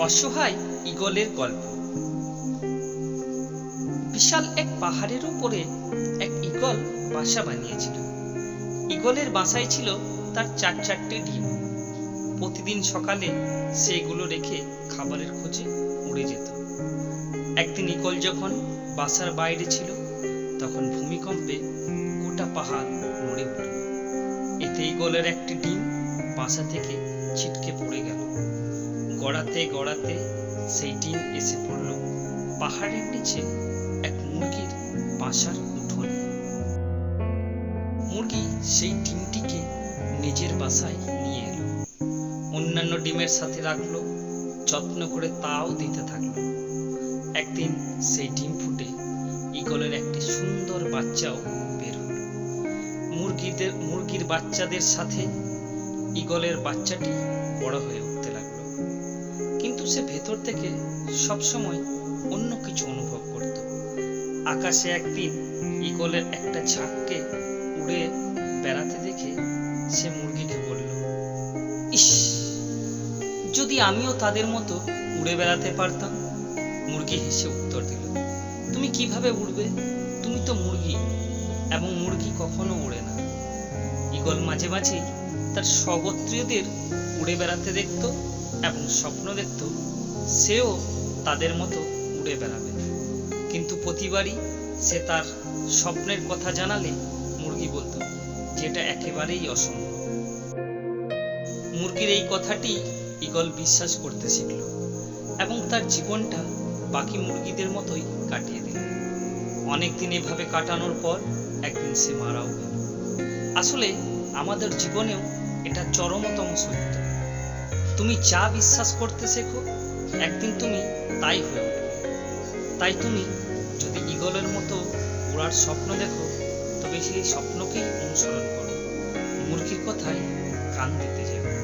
অসহায় ঈগলের গল্প। বিশাল এক পাহাড়ের উপরে এক ঈগল বাসা বানিয়েছিল। ঈগলের বাসায় ছিল তার চার চারটে ডিম। প্রতিদিন সকালে সেগুলো রেখে খাবারের খোঁজে উড়ে যেত। একদিন ঈগল যখন বাসার বাইরে ছিল, তখন ভূমিকম্পে গোটা পাহাড় নড়ে উঠল। এতে ঈগলের একটি ডিম বাসা থেকে ছিটকে পড়ে গেল। গড়াতে গড়াতে সেই ডিম এসে পড়ল। পাহাড়ের নিচে এক মুরগির বাসার উঠোনে। মুরগি সেই ডিমটিকে নিজের বাসায় নিয়ে এলো। অন্যান্য ডিমের সাথে রাখল, যত্ন করে তাও দিতে থাকল। একদিন সেই ডিম ফুটে ঈগলের একটি সুন্দর বাচ্চাও বের হলো। মুরগিদের, মুরগির বাচ্চাদের সাথে ঈগলের বাচ্চাটি বড় হয়ে উঠতে লাগল। কিন্তু সে ভেতর থেকে সবসময় অন্য কিছু অনুভব করত। আকাশে একদিন ঈগলের একটা ঝাঁককে উড়ে বেড়াতে দেখে সে মুরগিকে বলল, ইস, যদি আমিও তাদের মতো উড়ে বেড়াতে পারতাম? মুরগি হেসে উত্তর দিল, তুমি কীভাবে উড়বে? তুমি তো মুরগি এবং মুরগি কখনো উড়ে না। ঈগল মাঝে মাঝে তার স্বগোত্রীয়দের উড়ে বেড়াতে দেখত এবং স্বপ্ন দেখত সেও তাদের মতো উড়ে বেড়াবে। কিন্তু প্রতিবারই সে তার স্বপ্নের কথা জানালে মুরগি বলতো, যেটা একেবারেই অসম্ভব। মুরগির এই কথাটি ঈগল বিশ্বাস করতে শিখল এবং তার জীবনটা বাকি মুরগিদের মতোই কাটিয়ে দিল। অনেকদিন এভাবে কাটানোর পর একদিন সে মারাও গেল। আসলে আমাদের জীবনেও এটা চরমতম সত্য। তুমি যা বিশ্বাস করতে শেখো, একদিন তুমি তাই হয়ে উঠবে। তাই তুমি যদি ঈগলের মতো উড়ার স্বপ্ন দেখো, তবে সেই স্বপ্নকেই অনুসরণ করো। মুরগির কথায় কান দিতে যেও